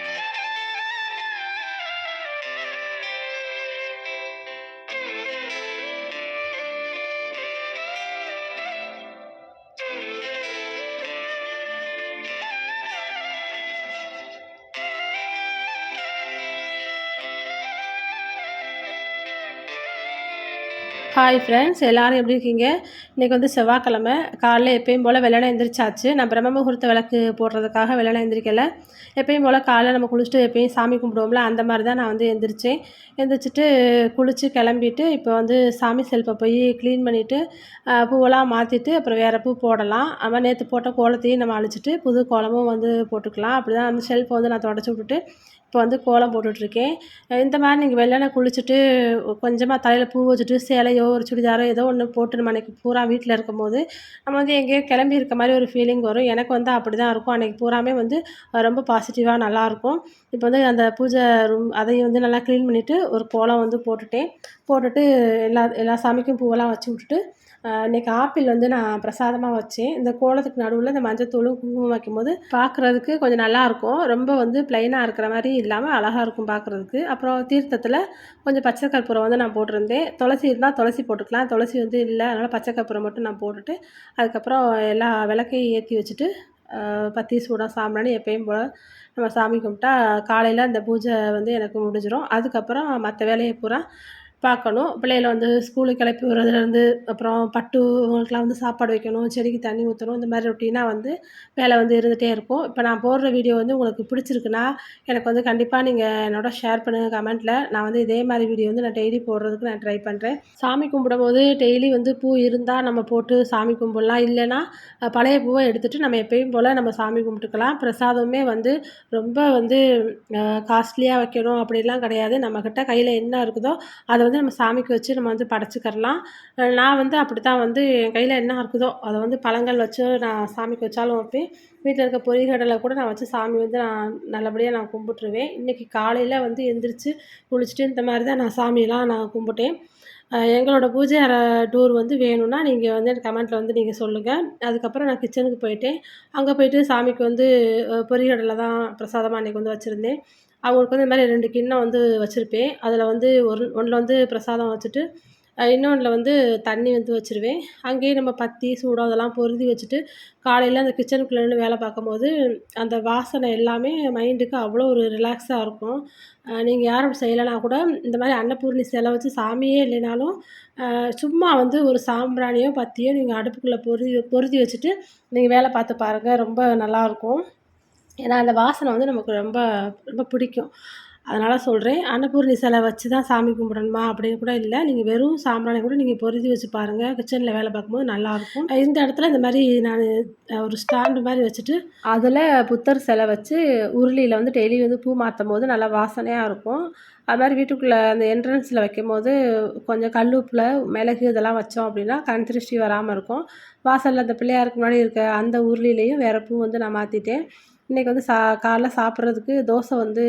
Thank you. Hi friends எல்லோரும் எப்படி இருக்கீங்க? இன்றைக்கி வந்து செவ்வாய்க்கிழமை. காலைல எப்பயும் போல் வெள்ளனை எந்திரிச்சாச்சு. நான் பிரம்ம முகூர்த்த விளக்கு போடுறதுக்காக வெள்ளனை எந்திரிக்கலை. எப்பயும் போல் காலைல நம்ம குளிச்சுட்டு எப்பயும் சாமி கும்பிடுவோம்ல அந்த மாதிரி தான் நான் வந்து எந்திரிச்சேன். எந்திரிச்சிட்டு குளித்து கிளம்பிட்டு இப்போ வந்து சாமி செல்ஃபை போய் க்ளீன் பண்ணிவிட்டு பூவெல்லாம் மாற்றிட்டு அப்புறம் வேறு பூ போடலாம். அது நேற்று போட்ட கோலத்தையும் நம்ம அழிச்சிட்டு புது கோலமும் வந்து போட்டுக்கலாம். அப்படி தான் அந்த ஷெல்ஃபை வந்து நான் தொடச்சி விட்டுட்டு இப்போ வந்து கோலம் போட்டுட்ருக்கேன். இந்த மாதிரி நீங்கள் வெள்ளனை குளிச்சுட்டு கொஞ்சமாக தலையில் பூ வச்சுட்டு சேலையோ ஒரு சுடிதாரோ ஏதோ ஒன்று போட்டு நம்ம அன்றைக்கி பூரா வீட்டில் இருக்கும்போது நம்ம வந்து எங்கேயோ கிளம்பி இருக்க மாதிரி ஒரு ஃபீலிங் வரும். எனக்கு வந்து அப்படி தான் இருக்கும். அன்றைக்கி பூராமே வந்து ரொம்ப பாசிட்டிவாக நல்லாயிருக்கும் இப்போ வந்து அந்த பூஜை ரூம் அதையும் வந்து நல்லா க்ளீன் பண்ணிவிட்டு ஒரு கோலம் வந்து போட்டுட்டேன். போட்டுட்டு எல்லா எல்லா சாமிக்கும் பூவெல்லாம் வச்சு விட்டுட்டு இன்றைக்கி ஆப்பிள் வந்து நான் பிரசாதமாக வச்சேன். இந்த கோலத்துக்கு நடுவில் இந்த மஞ்சத்தூளும் குங்குமம் வைக்கும்போது பார்க்குறதுக்கு கொஞ்சம் நல்லாயிருக்கும் ரொம்ப வந்து ப்ளைனாக இருக்கிற மாதிரி இல்லாமல் அழகாக இருக்கும் பார்க்குறதுக்கு அப்புறம் தீர்த்தத்தில் கொஞ்சம் பச்சை கற்பூரம் வந்து நான் போட்டிருந்தேன். துளசி இருந்தால் துளசி போட்டுக்கலாம். துளசி வந்து இல்லை அதனால் பச்சை கற்பூரம் மட்டும் நான் போட்டுட்டு அதுக்கப்புறம் எல்லா விளக்கையும் ஏற்றி வச்சுட்டு பத்தி சூடாக சாம்பிராணி எப்பயும் போல் நம்ம சாமி கும்பிட்டா காலையில் அந்த பூஜை வந்து எனக்கு முடிஞ்சிடும் அதுக்கப்புறம் மற்ற வேலையை பூரா பார்க்கணும். பிள்ளைகள வந்து ஸ்கூலுக்கு கிளப்பி விடுறதுலேருந்து அப்புறம் பட்டு அவங்களுக்குலாம் வந்து சாப்பாடு வைக்கணும் செடிக்கு தண்ணி ஊற்றணும் இந்த மாதிரி ரொட்டீனாக வந்து வேலை வந்து இருந்துகிட்டே இருக்கும். இப்போ நான் போடுற வீடியோ வந்து உங்களுக்கு பிடிச்சிருக்குன்னா எனக்கு வந்து கண்டிப்பாக நீங்கள் என்னோட ஷேர் பண்ணுங்கள் கமெண்ட்டில் நான் வந்து இதே மாதிரி வீடியோ வந்து நான் டெய்லி போடுறதுக்கு நான் ட்ரை பண்ணுறேன் சாமி கும்பிடும் போது டெய்லி வந்து பூ இருந்தால் நம்ம போட்டு சாமி கும்பிடலாம். இல்லைன்னா பழைய பூவை எடுத்துகிட்டு நம்ம எப்பயும் போல் நம்ம சாமி கும்பிட்டுக்கலாம். பிரசாதமே வந்து ரொம்ப வந்து காஸ்ட்லியாக வைக்கணும் அப்படிலாம் கிடையாது. நம்மக்கிட்ட கையில் என்ன இருக்குதோ அதை வந்து நம்ம சாமிக்கு வச்சு நம்ம வந்து படைச்சிக்கிறலாம். நான் வந்து அப்படி தான் வந்து என் கையில் என்ன இருக்குதோ அதை வந்து பழங்கள் வச்சு நான் சாமிக்கு வச்சாலும் வைப்பேன். வீட்டில் இருக்க பொறிகடலை கூட நான் வச்சு சாமி வந்து நான் நல்லபடியாக நான் கும்பிட்ருவேன் இன்றைக்கி காலையில் வந்து எந்திரிச்சு குளிச்சுட்டு இந்த மாதிரி தான் நான் சாமியெல்லாம் நான் கும்பிட்டேன். எங்களோட பூஜை அறை டூர் வந்து வேணும்னா நீங்கள் வந்து எனக்கு கமெண்ட்டில் வந்து நீங்கள் சொல்லுங்கள் அதுக்கப்புறம் நான் கிச்சனுக்கு போயிட்டேன். அங்கே போயிட்டு சாமிக்கு வந்து பொறிகடலை தான் பிரசாதமாக அன்றைக்கி வந்து வச்சுருந்தேன். அவங்களுக்கு வந்து இந்த மாதிரி ரெண்டு கிண்ணம் வந்து வச்சுருப்பேன். அதில் வந்து ஒரு ஒன்றில் வந்து பிரசாதம் வச்சுட்டு இன்னொன்றில் வந்து தண்ணி வந்து வச்சுருவேன். அங்கேயே நம்ம பத்தி சூடம் அதெல்லாம் பொருதி வச்சுட்டு காலையில் அந்த கிச்சனுக்குள்ளே நின்று வேலை பார்க்கும்போது அந்த வாசனை எல்லாமே மைண்டுக்கு அவ்வளோ ஒரு ரிலாக்ஸாக இருக்கும். நீங்கள் யாரும் செய்யலைனா கூட இந்த மாதிரி அன்னபூர்ணி சிலை வச்சு சாமியே இல்லைனாலும் சும்மா வந்து ஒரு சாம்பிராணியோ பத்தியோ நீங்கள் அடுப்புக்குள்ளே பொருதி பொருதி வச்சுட்டு நீங்கள் வேலை பார்த்து பாருங்கள் ரொம்ப நல்லாயிருக்கும் ஏன்னா அந்த வாசனை வந்து நமக்கு ரொம்ப ரொம்ப பிடிக்கும். அதனால் சொல்கிறேன் அன்னபூர்ணி சிலை வச்சு தான் சாமி கும்பிடணுமா அப்படின்னு கூட இல்லை. நீங்கள் வெறும் சாம்பிராணி கூட நீங்கள் பொருதி வச்சு பாருங்கள் கிச்சனில் வேலை பார்க்கும்போது நல்லாயிருக்கும். இந்த இடத்துல இந்த மாதிரி நான் ஒரு ஸ்டாண்டு மாதிரி வச்சுட்டு அதில் புத்தர் சிலை வச்சு உருளியில் வந்து டெய்லி வந்து பூ மாற்றும் போது நல்லா வாசனையாக இருக்கும். அது மாதிரி வீட்டுக்குள்ளே அந்த என்ட்ரன்ஸில் வைக்கும் போது கொஞ்சம் கல்லுப்பில் மிளகு இதெல்லாம் வச்சோம் அப்படின்னா கண் திருஷ்டி வராமல் இருக்கும். வாசலில் அந்த பிள்ளையாருக்கு முன்னாடி இருக்க அந்த உருளிலையும் வேறு பூ வந்து நான் மாற்றிட்டேன் இன்றைக்கி வந்து சா காலைல சாப்பிட்றதுக்கு தோசை வந்து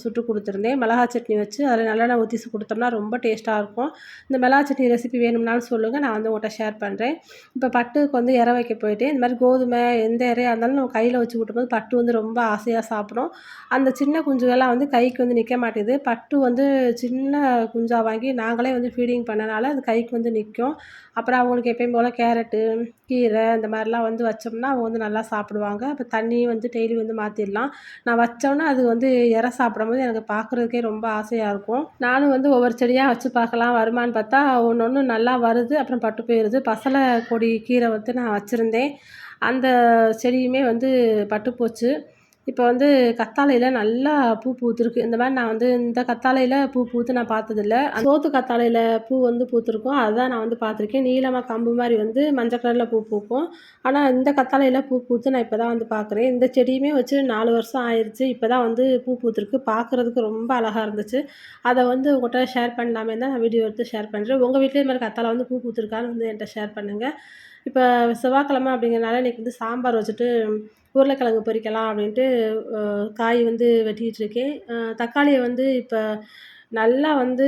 சுட்டு கொடுத்துருந்தேன். மிளகா சட்னி வச்சு அதில் நல்லெண்ணெய் ஊற்றி கொடுத்தோம்னா ரொம்ப டேஸ்ட்டாக இருக்கும். இந்த மிளகா சட்னி ரெசிபி வேணும்னாலும் சொல்லுங்கள் நான் வந்து உங்கள்கிட்ட ஷேர் பண்ணுறேன் இப்போ பட்டுக்கு வந்து இற வைக்க போயிட்டு இந்த மாதிரி கோதுமை எந்த இறையாக இருந்தாலும் நம்ம கையில் வச்சு விட்டும்போது பட்டு வந்து ரொம்ப ஆசையாக சாப்பிடும். அந்த சின்ன குஞ்சுகள்லாம் வந்து கைக்கு வந்து நிற்க மாட்டேது. பட்டு வந்து சின்ன குஞ்சாக வாங்கி நாங்களே வந்து ஃபீடிங் பண்ணனால அது கைக்கு வந்து நிற்கும் அப்புறம் அவங்களுக்கு எப்பயும் போல் கேரட்டு கீரை இந்த மாதிரிலாம் வந்து வச்சோம்னா அவங்க வந்து நல்லா சாப்பிடுவாங்க. அப்போ தண்ணி வந்து டெய்லி வந்து மாற்றிடலாம் நான் வச்சோன்னே அது வந்து இற சாப்பிடும்போது எனக்கு பார்க்குறதுக்கே ரொம்ப ஆசையாக இருக்கும். நானும் வந்து ஒவ்வொரு செடியாக வச்சு பார்க்கலாம் வருமானு பார்த்தா ஒன்று ஒன்று நல்லா வருது அப்புறம் பட்டு போயிடுது பசலை கொடி கீரை வந்து நான் வச்சுருந்தேன். அந்த செடியுமே வந்து பட்டு போச்சு இப்போ வந்து கத்தாழையில் நல்லா பூ பூத்துருக்கு. இந்த மாதிரி நான் வந்து இந்த கத்தாழையில் பூ பூத்து நான் பார்த்ததில்ல. சோத்து கத்தாழையில் பூ வந்து பூத்துருக்கும். அதுதான் நான் வந்து பார்த்துருக்கேன். நீளமாக கம்பு மாதிரி வந்து மஞ்சள் கலரில் பூ பூக்கும். ஆனால் இந்த கத்தாழையில் பூ பூத்து நான் இப்போ தான் வந்து பார்க்குறேன். இந்த செடியுமே வச்சு நாலு வருஷம் ஆயிடுச்சு இப்போ தான் வந்து பூ பூத்துருக்கு. பார்க்குறதுக்கு ரொம்ப அழகாக இருந்துச்சு. அதை வந்து உங்கள்கிட்ட ஷேர் பண்ணலாமே தான் நான் வீடியோ எடுத்து ஷேர் பண்ணுறேன் உங்கள் வீட்டிலே இது மாதிரி கத்தாழை வந்து பூ பூத்துருக்கான்னு வந்து என்கிட்ட ஷேர் பண்ணுங்கள் இப்போ செவ்வாய்க்கிழமை அப்படிங்கிறனால இன்றைக்கி வந்து சாம்பார் வச்சுட்டு உருளைக்கிழங்கு பொரிக்கலாம் அப்படின்ட்டு காய் வந்து வெட்டிகிட்ருக்கேன் தக்காளியை வந்து இப்போ நல்லா வந்து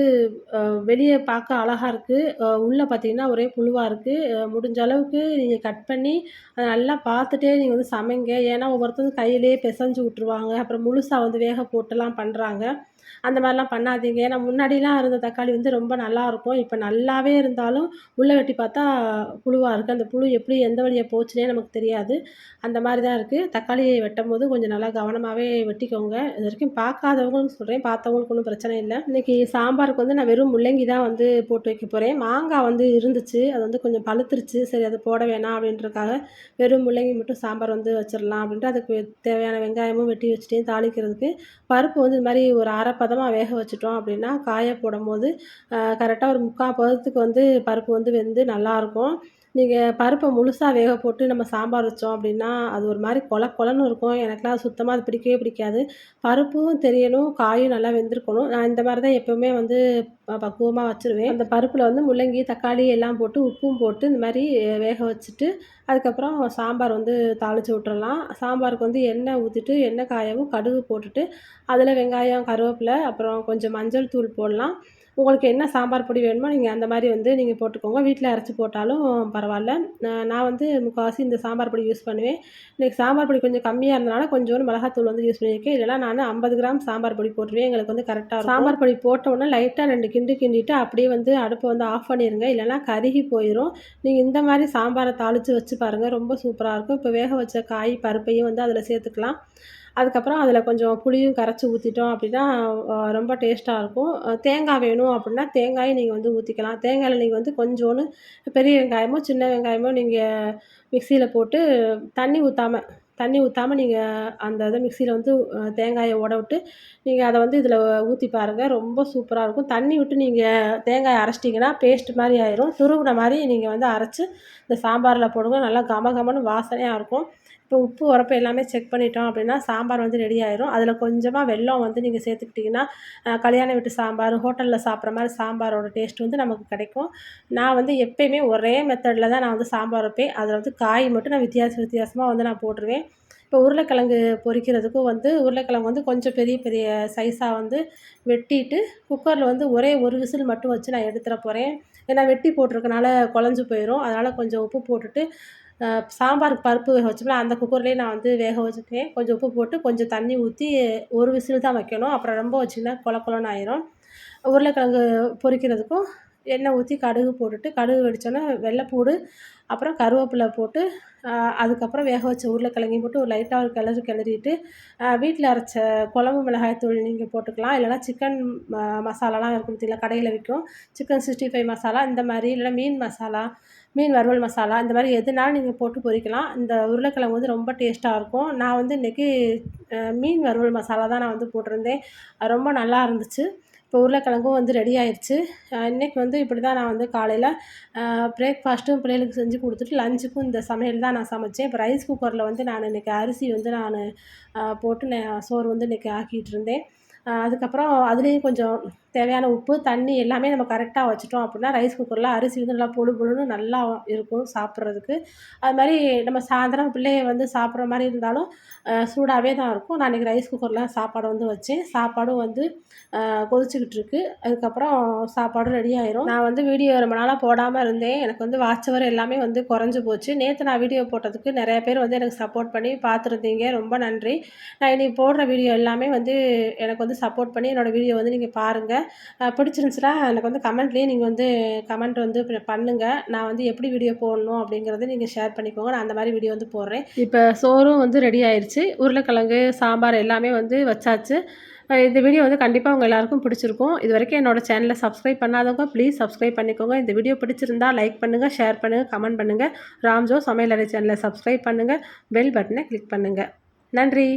வெளியே பார்க்க அழகாக இருக்குது உள்ளே பார்த்தீங்கன்னா ஒரே புழுவாக இருக்குது முடிஞ்ச அளவுக்கு நீங்கள் கட் பண்ணி அதை நல்லா பார்த்துட்டே நீங்கள் வந்து சமைங்க. ஏன்னா ஒவ்வொருத்தரும் கையிலேயே பிசைஞ்சு விட்ருவாங்க அப்புறம் முழுசாக வந்து வேக போட்டுலாம் பண்ணுறாங்க அந்த மாதிரிலாம் பண்ணாதீங்க. ஏன்னா முன்னாடிலாம் இருந்த தக்காளி வந்து ரொம்ப நல்லாயிருக்கும் இப்போ நல்லாவே இருந்தாலும் உள்ளே வெட்டி பார்த்தா புழுவாக இருக்குது அந்த புழு எப்படி எந்த வழியாக போச்சுனே நமக்கு தெரியாது. அந்த மாதிரி தான் இருக்குது தக்காளியை வெட்டும் போது கொஞ்சம் நல்லா கவனமாகவே வெட்டிக்கோங்க. இது வரைக்கும் பார்க்காதவங்களுக்கு சொல்கிறேன் பார்த்தவங்களுக்கு ஒன்றும் பிரச்சனை இல்லை. இன்றைக்கி சாம்பாருக்கு வந்து நான் வெறும் முள்ளங்கி தான் வந்து போட்டு வைக்க போகிறேன் மாங்காய் வந்து இருந்துச்சு. அது வந்து கொஞ்சம் பழுத்துருச்சு. சரி அது போட வேணாம் அப்படின்றக்காக வெறும் முள்ளங்கி மட்டும் சாம்பார் வந்து வச்சிடலாம் அப்படின்ட்டு அதுக்கு தேவையான வெங்காயமும் வெட்டி வச்சுட்டேன் தாளிக்கிறதுக்கு. பருப்பு வந்து இது மாதிரி ஒரு அரை பதமாக வேக வச்சுட்டோம் அப்படின்னா காய போடும்போது கரெக்டாக ஒரு முக்கால் பதத்துக்கு வந்து பருப்பு வந்து வெந்து நல்லாயிருக்கும் நீங்கள் பருப்பை முழுசாக வேக போட்டு நம்ம சாம்பார் வச்சோம் அப்படின்னா அது ஒரு மாதிரி கொல கொலன்னு இருக்கும். எனக்குலாம் சுத்தமாக அது பிடிக்கவே பிடிக்காது. பருப்பும் தெரியணும் காயும் நல்லா வெந்திருக்கணும். நான் இந்த மாதிரி தான் எப்போவுமே வந்து பக்குவமாக வச்சுருவேன். அந்த பருப்பில் வந்து முள்ளங்கி தக்காளி எல்லாம் போட்டு உப்பும் போட்டு இந்த மாதிரி வேக வச்சுட்டு அதுக்கப்புறம் சாம்பார் வந்து தாளித்து விட்டுறலாம். சாம்பாருக்கு வந்து எண்ணெய் ஊற்றிட்டு எண்ணெய் காயவும் கடுகு போட்டுட்டு அதில் வெங்காயம் கருவேப்பிலை அப்புறம் கொஞ்சம் மஞ்சள் தூள் போடலாம். உங்களுக்கு என்ன சாம்பார் பொடி வேணுமோ நீங்கள் அந்த மாதிரி வந்து நீங்கள் போட்டுக்கோங்க. வீட்டில் அரைச்சி போட்டாலும் பரவாயில்ல. நான் வந்து முக்கால்வாசி இந்த சாம்பார் பொடி யூஸ் பண்ணுவேன். இன்றைக்கி சாம்பார் பொடி கொஞ்சம் கம்மியாக இருந்தனால கொஞ்சோண்டு மிளகாத்தூள் வந்து யூஸ் பண்ணியிருக்கேன். இல்லைனா நான் ஐம்பது கிராம் சாம்பார் பொடி போட்டுருவேன். எங்களுக்கு வந்து கரெக்டாக சாம்பார் பொடி போட்டோன்னே லைட்டாக ரெண்டு கிண்டு கிண்டிட்டு அப்படியே வந்து அடுப்பை வந்து ஆஃப் பண்ணிடுங்க இல்லைனா கருகி போயிடும் நீங்கள் இந்த மாதிரி சாம்பாரை தாளித்து வச்சு பாருங்கள் ரொம்ப சூப்பராக இருக்கும். இப்போ வேக வச்ச காய் பருப்பையும் வந்து அதில் சேர்த்துக்கலாம். அதுக்கப்புறம் அதில் கொஞ்சம் புளியும் கரைச்சி ஊற்றிட்டோம் அப்படின்னா ரொம்ப டேஸ்ட்டாக இருக்கும். தேங்காய் வேணும் அப்படின்னா தேங்காயை நீங்கள் வந்து ஊற்றிக்கலாம் தேங்காயில் நீங்கள் வந்து கொஞ்சோன்னு பெரிய வெங்காயமோ சின்ன வெங்காயமோ நீங்கள் மிக்சியில் போட்டு தண்ணி ஊற்றாம தண்ணி ஊற்றாம நீங்கள் அந்த இதை மிக்சியில் வந்து தேங்காயை உட விட்டு நீங்கள் அதை வந்து இதில் ஊற்றி பாருங்கள் ரொம்ப சூப்பராக இருக்கும். தண்ணி விட்டு நீங்கள் தேங்காயை அரைச்சிட்டிங்கன்னா பேஸ்ட் மாதிரி ஆயிரும். துருவின மாதிரி நீங்கள் வந்து அரைச்சி இந்த சாம்பாரில் போடுங்க. நல்லா கம கமன்னு வாசனையாக இருக்கும். இப்போ உப்பு உரப்பு எல்லாமே செக் பண்ணிட்டோம் அப்படின்னா சாம்பார் வந்து ரெடி ஆயிரும். அதில் கொஞ்சமாக வெல்லம் வந்து நீங்கள் சேர்த்துக்கிட்டிங்கன்னா கல்யாண வீட்டு சாம்பார் ஹோட்டலில் சாப்பிட்ற மாதிரி சாம்பாரோட டேஸ்ட் வந்து நமக்கு கிடைக்கும். நான் வந்து எப்பயுமே ஒரே மெத்தடில் தான் நான் வந்து சாம்பார் வைப்பேன். அதில் வந்து காய் மட்டும் நான் வித்தியாச வித்தியாசமாக வந்து நான் போட்டுருவேன். இப்போ உருளைக்கிழங்கு பொரிக்கிறதுக்கும் வந்து உருளைக்கிழங்கு வந்து கொஞ்சம் பெரிய பெரிய சைஸாக வந்து வெட்டிட்டு குக்கரில் வந்து ஒரே ஒரு விசில் மட்டும் வச்சு நான் எடுத்துட போகிறேன் ஏன்னா வெட்டி போட்டிருக்கனால குழஞ்சி போயிடும் அதனால் கொஞ்சம் உப்பு போட்டுட்டு சாம்பாருக்கு பருப்பு வேக வச்சோம்னா அந்த குக்கர்லேயே நான் வந்து வேக வச்சுட்டேன். கொஞ்சம் உப்பு போட்டு கொஞ்சம் தண்ணி ஊற்றி ஒரு விசில் தான் வைக்கணும். அப்புறம் ரொம்ப வச்சிங்கன்னா கொல கொலன்னு ஆயிரும். உருளைக்கிழங்கு பொரிக்கிறதுக்கும் எண்ணெய் ஊற்றி கடுகு போட்டுட்டு கடுகு வெடித்தோன்னே வெள்ளைப்பூடு அப்புறம் கருவேப்பிலை போட்டு அதுக்கப்புறம் வேக வச்ச உருளைக்கிழங்கையும் போட்டு ஒரு லைட்டாக ஒரு கிளறி கிளறிட்டு வீட்டில் அரைச்ச குழம்பு மிளகாய் தூள் நீங்கள் போட்டுக்கலாம். இல்லைனா சிக்கன் மசாலாலாம் இருக்கும் பார்த்தீங்களா கடையில் விற்கும் சிக்கன் சிக்ஸ்டி ஃபைவ் மசாலா இந்த மாதிரி இல்லைனா மீன் மசாலா மீன் வறுவல் மசாலா இந்த மாதிரி எதுனாலும் நீங்கள் போட்டு பொரிக்கலாம் இந்த உருளைக்கிழங்கு வந்து ரொம்ப டேஸ்ட்டாக இருக்கும். நான் வந்து இன்றைக்கி மீன் வறுவல் மசாலா தான் நான் வந்து போட்டிருந்தேன். ரொம்ப நல்லா இருந்துச்சு. இப்போ உருளைக்கிழங்கும் வந்து ரெடி ஆயிடுச்சு இன்றைக்கி வந்து இப்படி தான் நான் வந்து காலையில் பிரேக்ஃபாஸ்ட்டும் பிள்ளைகளுக்கு செஞ்சு கொடுத்துட்டு லஞ்சுக்கும் இந்த சமையல் தான் நான் சமைச்சேன். இப்போ ரைஸ் குக்கரில் வந்து நான் இன்றைக்கி அரிசி வந்து நான் போட்டு நான் சோறு வந்து இன்றைக்கி ஆக்கிட்டு இருந்தேன். அதுக்கப்புறம் அதுலேயும் கொஞ்சம் தேவையான உப்பு தண்ணி எல்லாமே நம்ம கரெக்டாக வச்சுட்டோம் அப்படின்னா ரைஸ் குக்கரில் அரிசி வந்து நல்லா பொழு பொழுன்னு நல்லா இருக்கும் சாப்பிட்றதுக்கு. அது மாதிரி நம்ம சாயந்தரம் பிள்ளைய வந்து சாப்பிட்ற மாதிரி இருந்தாலும் சூடாகவே தான் இருக்கும். நான் இன்றைக்கி ரைஸ் குக்கரில் சாப்பாடு வந்து வச்சேன். சாப்பாடும் வந்து கொதிச்சுக்கிட்டு இருக்கு. அதுக்கப்புறம் சாப்பாடும் ரெடி ஆயிரும். நான் வந்து வீடியோ ரொம்ப நாளாக போடாமல் இருந்தேன். எனக்கு வந்து வாட்சவர் எல்லாமே வந்து குறைஞ்சி போச்சு. நேற்று நான் வீடியோ போட்டதுக்கு நிறைய பேர் வந்து எனக்கு சப்போர்ட் பண்ணி பார்த்துருந்தீங்க. ரொம்ப நன்றி. நான் இன்றைக்கி போடுற வீடியோ எல்லாமே வந்து எனக்கு வந்து சப்போர்ட் பண்ணி என்னோடய வீடியோ வந்து நீங்கள் பாருங்கள் பிடிச்சிருந்துச்சுன்னா எனக்கு வந்து கமெண்ட்லேயே நீங்கள் வந்து கமெண்ட் வந்து பண்ணுங்கள் நான் வந்து எப்படி வீடியோ போடணும் அப்படிங்கிறத நீங்கள் ஷேர் பண்ணிக்கோங்க. நான் அந்த மாதிரி வீடியோ வந்து போடுறேன். இப்போ சோறும் வந்து ரெடி ஆயிடுச்சு உருளைக்கிழங்கு சாம்பார் எல்லாமே வந்து வச்சாச்சு. இந்த வீடியோ வந்து கண்டிப்பாக உங்கள் எல்லாருக்கும் பிடிச்சிருக்கும். இது வரைக்கும் என்னோடய சேனலை சப்ஸ்கிரைப் பண்ணாதவங்க ப்ளீஸ் சப்ஸ்கிரைப் பண்ணிக்கோங்க. இந்த வீடியோ பிடிச்சிருந்தா லைக் பண்ணுங்கள் ஷேர் பண்ணுங்கள் கமெண்ட் பண்ணுங்கள் ராம்ஜோ சமையலறை சேனலை சப்ஸ்கிரைப் பண்ணுங்கள் பெல் பட்டனை கிளிக் பண்ணுங்கள் நன்றி.